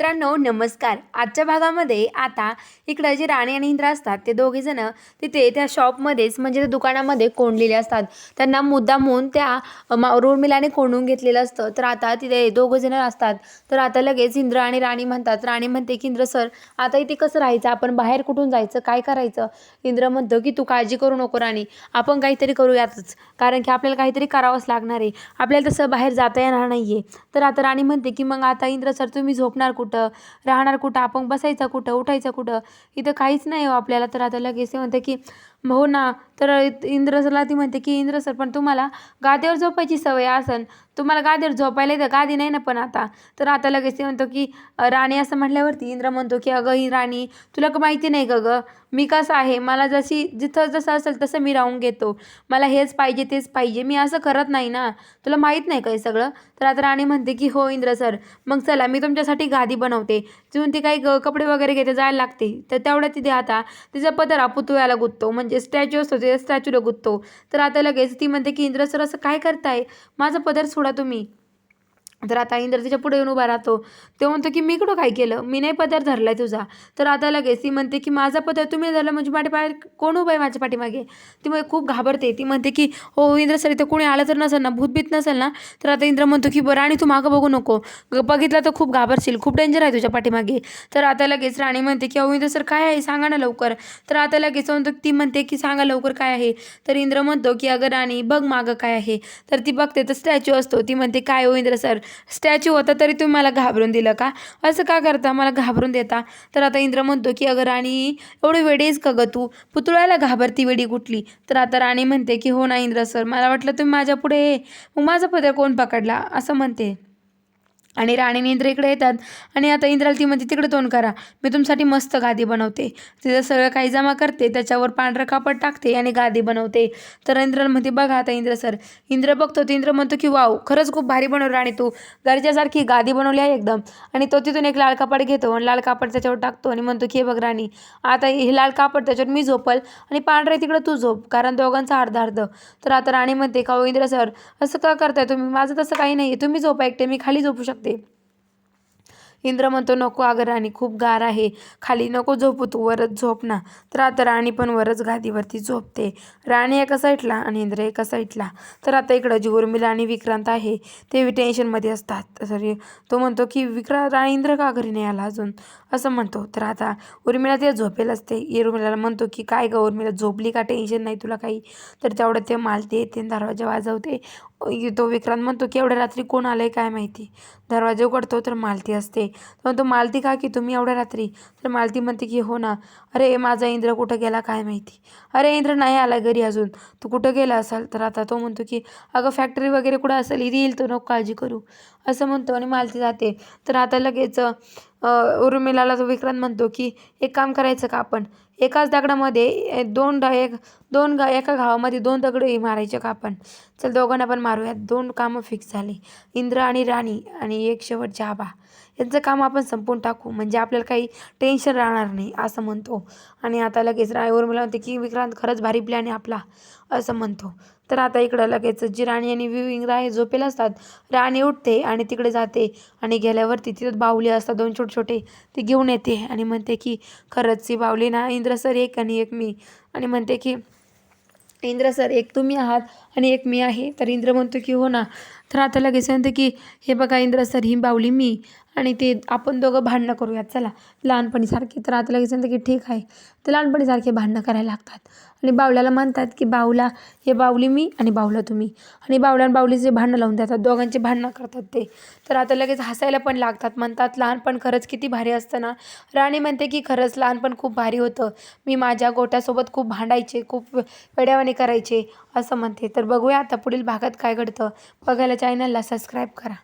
मित्रांनो नमस्कार. आजच्या भागामध्ये आता इकडं जे राणी आणि इंद्र असतात ते दोघेजण तिथे त्या शॉपमध्येच म्हणजे त्या दुकानामध्ये कोंडलेले असतात. त्यांना मुद्दामून त्या मा कोंडून घेतलेलं असतं. तर आता तिथे दोघंजणं असतात. तर आता लगेच इंद्र आणि राणी म्हणतात. राणी म्हणते की इंद्र सर आता इथे कसं राहायचं? आपण बाहेर कुठून जायचं? काय करायचं? इंद्र म्हणतो की तू काळजी करू नको राणी. आपण काहीतरी करूयातच. कारण की आपल्याला काहीतरी करावंच लागणार आहे. आपल्याला तसं बाहेर जाता येणार नाही आहे तर आता राणी म्हणते की मग आता इंद्र सर तुम्ही झोपणार कुठे? राहणार कुठं? आपण बसायचं कुठं? उठायचं कुठं? इथं काहीच नाही हो आपल्याला. तर आता लगेच ते म्हणते की हो ना तर इंद्र सरला ती म्हणते की इंद्र सर पण तुम्हाला गादीवर झोपायची सवय असन. तुम्हाला गादीवर झोपायला येतं. गादी नाही ना पण आता. तर आता लगेच ते म्हणतो की राणी असं म्हटल्यावरती इंद्र म्हणतो की अगं ही राणी तुला का माहिती नाही का गं? मी कसं आहे? मला जशी जिथं जसं असेल तसं मी राहून घेतो. मला हेच पाहिजे तेच पाहिजे. मी असं करत नाही ना. तुला माहीत नाही का हे सगळं? तर आता राणी म्हणते की हो इंद्र सर मग चला मी तुमच्यासाठी गादी बनवते. तिथून ती काही ग कपडे वगैरे घेते जायला लागते. तर तेवढ्या तिथे आता तिचा पदर पुतळ्याला गुंततो. म्हणजे स्टॅच्यू असतो ते स्टॅच्यूला गुंततो. तर आता लगेच ती म्हणते की इंद्र सर असं काय करताय? माझा पदर सोडा तुम्ही. तर आता इंद्र तिच्या पुढे येऊन उभा राहतो. तो म्हणतो की मी कुठं काय केलं? मी नाही पदर धरलाय तुझा. तर आता लगेच ती म्हणते की माझा पदर तुम्ही धरला म्हणजे पाठीमागे कोण उभं आहे माझ्या पाठीमागे? ती मग खूप घाबरते. ती म्हणते की हो इंद्र सर इथं कोणी आलं तर नसेल ना भूतभीत नसेल ना? तर आता इंद्र म्हणतो की बरं आणि तू मागं बघू नको. ग- बघितलं तर खूप घाबरशील खूप डेंजर आहे तुझ्या पाठीमागे. तर आता लगेच राणी म्हणते की अहो इंद्र सर काय आहे? सांगा ना लवकर. तर आता लगेच म्हणतो ती म्हणते की सांगा लवकर काय आहे? तर इंद्र म्हणतो की अगं राणी बघ मागं काय आहे. तर ती बघते तर स्टॅच्यू असतो. ती म्हणते काय हो इंद्र सर? स्टॅच्यू होता तरी तुम्ही मला घाबरून दिलं का? असं का करता? मला घाबरून देता? तर आता इंद्र म्हणतो की अगं राणी एवढी वेडीच का गं तू? पुतळ्याला घाबरती वेडी कुठली? तर आता राणी म्हणते की हो ना इंद्र सर मला वाटलं तुम्ही माझ्या पुढे मग माझा पदर कोण पकडला? असं म्हणते. आणि राणी इंद्र इकडे येतात. आणि आता इंद्राला ती म्हणते तिकडे तोंड करा. मी तुमच्यासाठी मस्त गादी बनवते. तिथं सगळं काही जमा करते. त्याच्यावर पांढरं कापड टाकते आणि गादी बनवते. तर इंद्राला म्हणते बघा आता इंद्र सर इंद्र बघतो. तर इंद्र म्हणतो की वाव खरंच खूप भारी बनवलं राणी तू. गरजेसारखी गादी बनवली आहे एकदम. आणि तो तिथून एक लाल कापड घेतो आणि लाल कापड त्याच्यावर टाकतो आणि म्हणतो की हे बघ राणी आता हे लाल कापड त्याच्यावर मी झोपल आणि पांढरे तिकडं तू झोप कारण दोघांचा अर्धा अर्ध. तर आता राणी म्हणते का "हो इंद्र सर असं का करताय तुम्ही? माझं तसं काही नाही तुम्ही झोपा एकटे. मी खाली झोपू शकते. इंद्र म्हणतो नको अगं राणी खूप गार आहे. खाली नको झोपू तू वरच झोप ना. तर आता राणी पण वरच गादीवरती झोपते. राणी एका साईडला आणि इंद्र एका साईडला. तर आता इकडं जी उर्मिला आणि विक्रांत आहे ते टेन्शनमध्ये असतात. सॉरी तो म्हणतो की विक्रा राणी इंद्र का घरी नाही आला अजून? असं म्हणतो. तर आता उर्मिला ते झोपेल असते. उर्मिलाला म्हणतो की काय गं उर्मिला झोपली का? टेन्शन नाही तुला काही? तर तेवढं ते मालते येते दरवाजा वाजवते. तो विक्रांत म्हणतो की एवढ्या रात्री कोण आलं आहे काय माहिती? दरवाजा उघडतो तर मालती असते. तो म्हणतो मालती का की तुम्ही एवढ्या रात्री? तर मालती म्हणते की हो ना. अरे माझा इंद्र कुठं गेला काय माहिती? अरे इंद्र नाही आला घरी अजून. तू कुठं गेला असाल? तर आता तो म्हणतो की अगं फॅक्टरी वगैरे कुठं असेल? इथे येईल तो नको काळजी करू. असं म्हणतो आणि मालती जाते. तर आता लगेच उर्मिलाला तो विक्रांत म्हणतो की एक काम करायचं का आपण? एकाच दगडामध्ये दोन डा एक दोन गा एका गावामध्ये दोन दगडही मारायचे का आपण? चल दोघांना पण मारूयात. दोन कामं फिक्स झाली. इंद्र आणि राणी आणि एक शेवटचे आबा यांचं काम आपण संपून टाकू. म्हणजे आपल्याला काही टेन्शन राहणार नाही असं म्हणतो. आणि आता लगेच रा उर्मिला म्हणते की विक्रांत खरंच भारी प्लॅन आहे आपला असं म्हणतो. तर आता इकडं लगेच जी राणी आणि विविंग इंद्र आहे झोपेला असतात. राणी उठते आणि तिकडे जाते आणि गेल्यावरती तिथं बाहुली असतात दोन छोटे छोटे ते घेऊन येते आणि म्हणते की खरंच ही बाहुली ना इंद्र सर एक आणि एक मी. आणि म्हणते की इंद्र सर एक तुम्ही आहात आणि एक मी आहे. तर इंद्र म्हणतो की हो ना. तर आता लगेच म्हणते की हे बघा इंद्र सर ही बावली मी आणि ते आपण दोघं भांडणं करूयात. चला. लहानपणीसारखे तर आता लगेच म्हणते की ठीक आहे. तर लहानपणीसारखे भांडणं करायला लागतात. आणि बावल्याला म्हणतात की बावला हे बावली मी आणि बावला तुम्ही. आणि बावल्या आणि बावलीचे भांडणं लावून देतात दोघांचे भांडणं करतात ते. तर आता लगेच हसायला पण लागतात. म्हणतात लहानपण खरंच किती भारी असतं ना. राणी म्हणते की खरंच लहानपण खूप भारी होतं. मी माझ्या गोट्यासोबत खूप भांडायचे खूप वेड्यावाने करायचे. असं म्हणते. तर बघूया आता पुढील भागात काय घडतं. बघायला चॅनलला सबस्क्राईब करा.